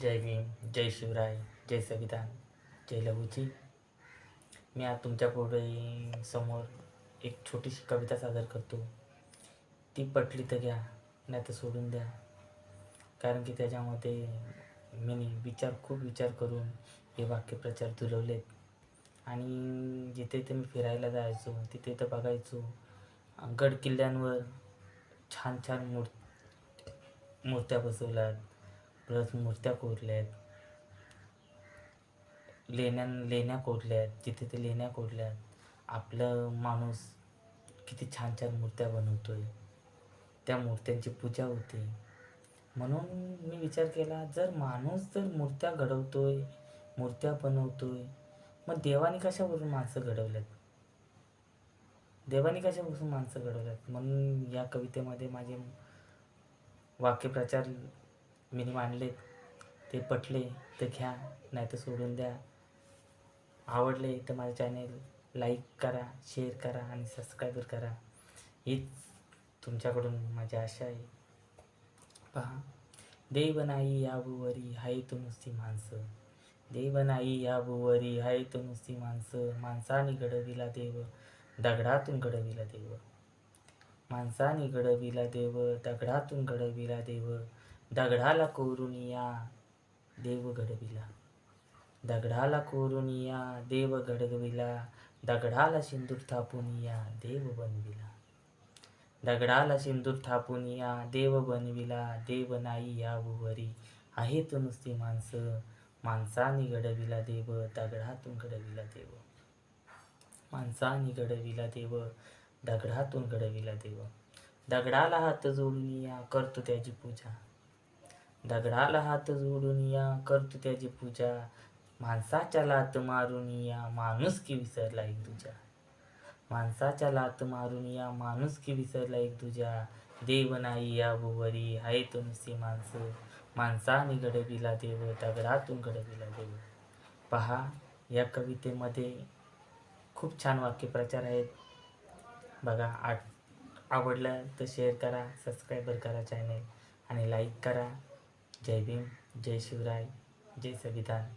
जय भीम जय शिवराय जय संविधान जय लघुजी. मी आज तुमच्यापुढे समोर एक छोटीशी कविता सादर करतो. ती पटली तर घ्या नाही तर सोडून द्या. कारण की त्याच्यामध्ये मी विचार खूप विचार करून हे वाक्यप्रचार जुळवलेत आणि जिथे ते मी फिरायला जायचो तिथे तर बघायचो गड किल्ल्यांवर छान छान मूर् मूर्त्या बसवल्यात. परत मूर्त्या आहेत लेण्या लेण्या कोरल्या आहेत जिथे ते लेण्या कोरल्या आहेत आपलं माणूस किती छान छान मूर्त्या बनवतोय. त्या मूर्त्यांची पूजा होते. म्हणून मी विचार केला जर माणूस जर मूर्त्या घडवतोय मूर्त्या बनवतोय मग देवाने कशावरून माणसं घडवल्यात? देवाने कशापासून माणसं घडवल्यात? म्हणून या कवितेमध्ये माझे वाक्यप्रचार मी मांडले. ते पटले तर घ्या नाही तर सोडून द्या. आवडले तर माझं चॅनेल लाईक करा शेअर करा आणि सबस्क्राईबर करा. हीच तुमच्याकडून माझी आशा आहे. पहा देव नाही या बुवरी हाय तो नुसती माणसं. देव नाही या बुवरी हाय तो नुसती माणसं. माणसाने घडविला देव दगडातून घडविला देव. माणसाने घडविला देव दगडातून घडविला देव. दगडाला कोरून या देव घडविला दगडाला कोरून या देव घडविला दगडाला सिंदूर थापून या देव बनविला. दगडाला सिंदूर थापून या देव बनविला. देव नाही या भुवरी आहे तो नुसती माणसं. माणसाने घडविला देव दगडातून घडविला देव. माणसाने घडविला देव दगडातून घडविला देव. दगडाला हात जोडून या करतो त्याची पूजा. दगडाला हात जोडून या करतो त्याची पूजा. माणसाच्या लात मारून या माणूस की विसरला एक तुझ्या माणसाच्या लात मारून या माणूस की विसरला एक तुझ्या देव नाही या भुवरी आहे तो नुसती माणसं. माणसाने घडविला देव दगडातून घडविला देव. पहा या कवितेमध्ये खूप छान वाक्यप्रचार आहेत. बघा आ आवडलं तर शेअर करा सबस्क्राईबर करा चॅनेल आणि लाईक करा. जय भीम जय शिवराय जय संविधान.